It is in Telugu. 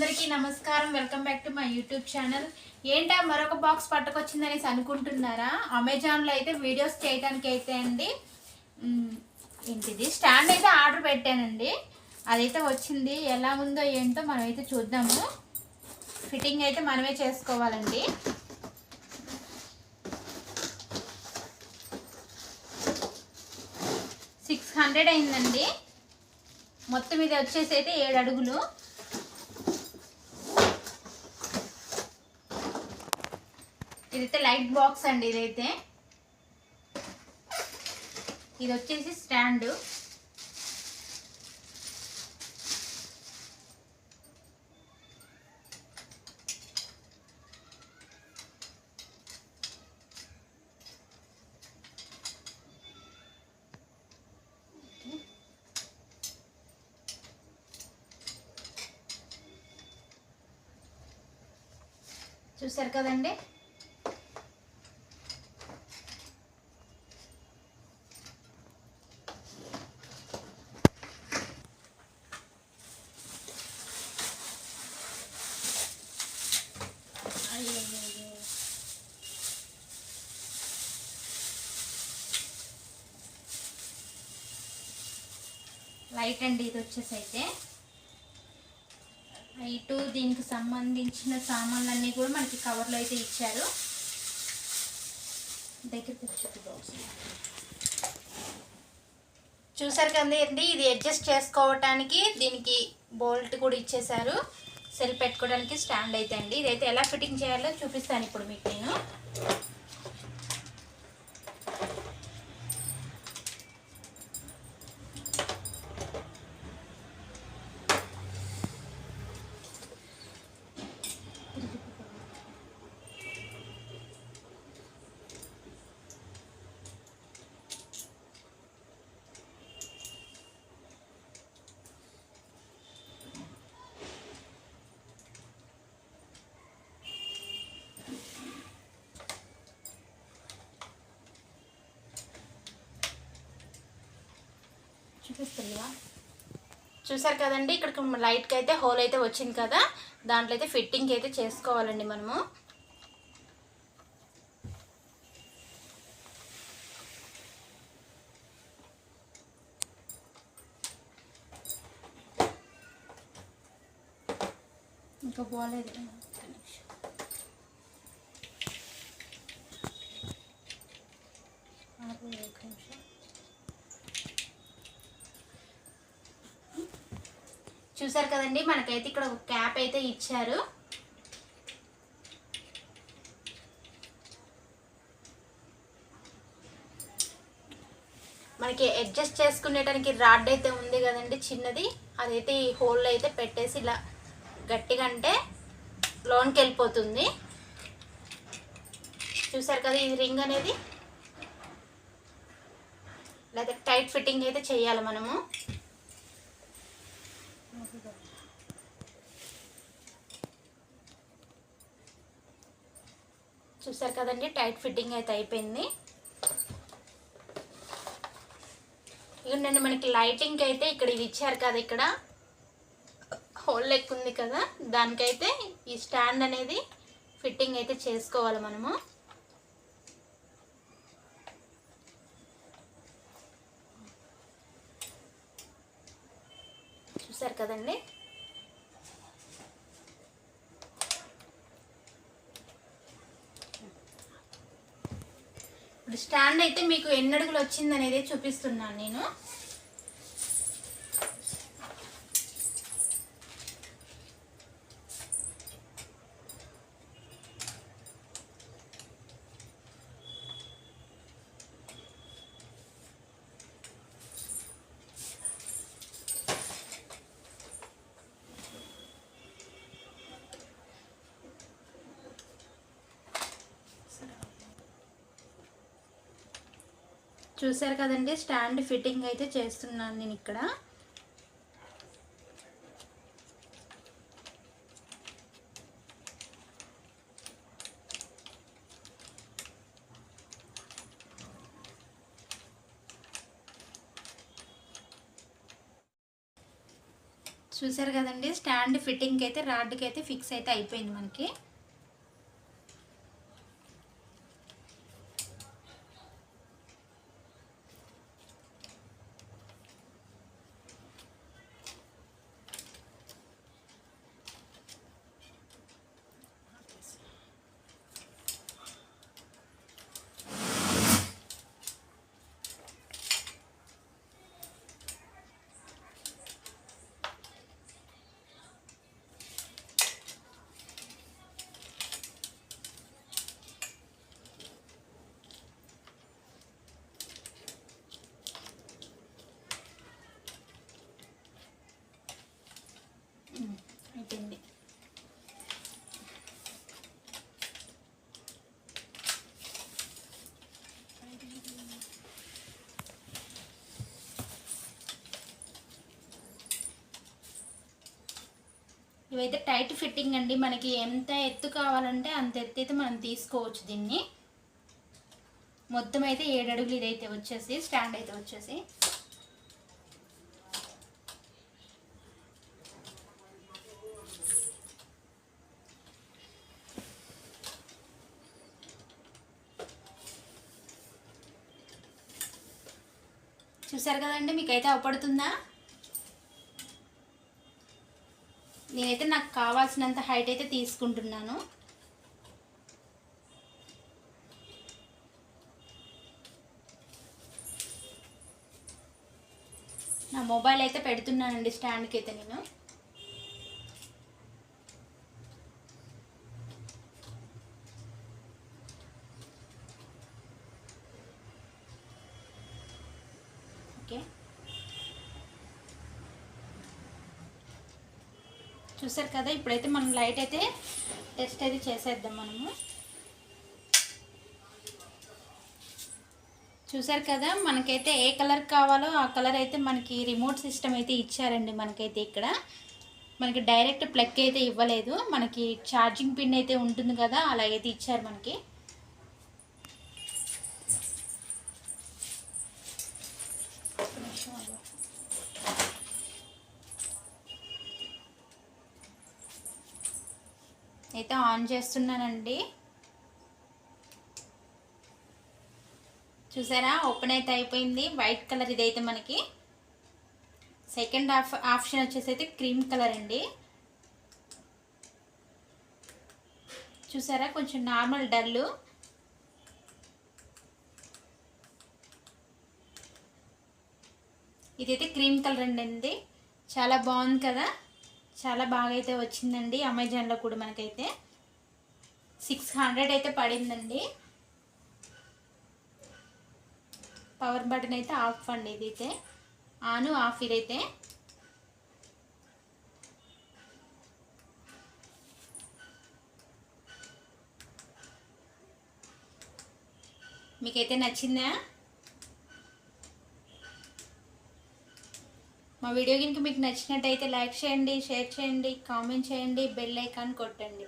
అందరికీ నమస్కారం. Welcome back to my YouTube channel. ఏంటా మరొక బాక్స్ పట్టుకొచ్చిందనేసి అనుకుంటున్నారా? అమెజాన్లో అయితే వీడియోస్ చేయడానికి అయితే అండి ఏంటిది? స్టాండ్ అయితే ఆర్డర్ పెట్టానండి. అదైతే వచ్చింది. ఎలా ఉందో ఏంటో మనం అయితే చూద్దాము. ఫిట్టింగ్ అయితే మనమే చేసుకోవాలండి. సిక్స్ హండ్రెడ్ అయిందండి. మొత్తం ఇది వచ్చేసి అయితే ఏడు అడుగులు. ఇదైతే లైట్ బాక్స్ అండి ఇదైతే. ఇది వచ్చేసి స్టాండ్. చూసారు కదండి? వైట్ అండి ఇది వచ్చేసి అయితే లైట్ దీనికి సంబంధించిన సామాన్లన్నీ కూడా మనకి కవర్లో అయితే ఇచ్చారు. దగ్గరికి వచ్చి బాక్స్. చూసారు కదండి ఇది అడ్జస్ట్ చేసుకోవటానికి దీనికి బోల్ట్ కూడా ఇచ్చేసారు సెల్ పెట్టుకోవడానికి స్టాండ్ అయితే అండి. ఇదైతే ఎలా ఫిట్టింగ్ చేయాలో చూపిస్తాను ఇప్పుడు మీకు నేను. చూపిస్తుందా చూసారు కదండి ఇక్కడ లైట్కి అయితే హోల్ అయితే వచ్చింది కదా. దాంట్లో అయితే ఫిట్టింగ్ అయితే చేసుకోవాలండి మనము. ఇంకా పోలేదు. చూసారు కదండి మనకైతే ఇక్కడ ఒక క్యాప్ అయితే ఇచ్చారు. మనకి అడ్జస్ట్ చేసుకునేటానికి రాడ్ అయితే ఉంది కదండి చిన్నది. అదైతే ఈ హోల్ అయితే పెట్టేసి ఇలా గట్టిగా అంటే లోన్కి వెళ్ళిపోతుంది. చూసారు కదా ఇది రింగ్ అనేది? లేదా టైట్ ఫిట్టింగ్ అయితే చేయాలి మనము. చూసారు కదండి టైట్ ఫిట్టింగ్ అయితే అయిపోయింది. ఇవ్వండి మనకి లైటింగ్ అయితే ఇక్కడ ఇది ఇచ్చారు కదా ఇక్కడ. హోల్ ఎక్కువ ఉంది కదా దానికైతే ఈ స్టాండ్ అనేది ఫిట్టింగ్ అయితే చేసుకోవాలి మనము చూసారు కదండి? ఇప్పుడు స్టాండ్ అయితే మీకు ఎన్ని అడుగులు వచ్చింది అనేది చూపిస్తున్నాను నేను. చూసారు కదండి స్టాండ్ ఫిట్టింగ్ అయితే చేస్తున్నాను నేను ఇక్కడ. చూసారు కదండి స్టాండ్ ఫిట్టింగ్కి అయితే రాడ్కి అయితే ఫిక్స్ అయితే అయిపోయింది మనకి ఉమ్, అయిపోయింది ఇవైతే టైట్ ఫిట్టింగ్ అండి. మనకి ఎంత ఎత్తు కావాలంటే అంత ఎత్తు అయితే మనం తీసుకోవచ్చు దీన్ని. మొత్తం అయితే ఏడు అడుగులు ఇదైతే వచ్చేసి స్టాండ్ అయితే వచ్చేసి. చూసారు కదండి మీకైతే అవపడుతుందా? నేనైతే నాకు కావాల్సినంత హైట్ అయితే తీసుకుంటున్నాను. నా మొబైల్ అయితే పెడుతున్నానండి స్టాండ్కి అయితే నేను. చూసారు కదా ఇప్పుడైతే మనం లైట్ అయితే టెస్ట్ అయితే చేసేద్దాం మనము. చూసారు కదా మనకైతే ఏ కలర్ కావాలో ఆ కలర్ అయితే మనకి రిమోట్ సిస్టమ్ అయితే ఇచ్చారండి మనకైతే ఇక్కడ. మనకి డైరెక్ట్ ప్లగ్ అయితే ఇవ్వలేదు. మనకి ఛార్జింగ్ పిన్ అయితే ఉంటుంది కదా అలాగైతే ఇచ్చారు మనకి. అయితే ఆన్ చేస్తున్నానండి. చూసారా? ఓపెన్ అయితే అయిపోయింది. వైట్ కలర్ ఇదైతే మనకి. సెకండ్ ఆఫ్ ఆప్షన్ వచ్చేసి అయితే క్రీమ్ కలర్ అండి. చూసారా? కొంచెం నార్మల్ డల్లు ఇదైతే క్రీమ్ కలర్ అండి. చాలా బాగుంది కదా? చాలా బాగా అయితే వచ్చిందండి. అమెజాన్లో కూడా మనకైతే సిక్స్ హండ్రెడ్ అయితే పడిందండి. పవర్ బటన్ అయితే ఆఫ్ అండి ఇదైతే. ఆను ఆఫ్ ఇదైతే. మీకైతే నచ్చిందా? మా వీడియో కనుక మీకు నచ్చినట్టయితే లైక్ చేయండి షేర్ చేయండి కామెంట్ చేయండి బెల్ ఐకాన్ కొట్టండి.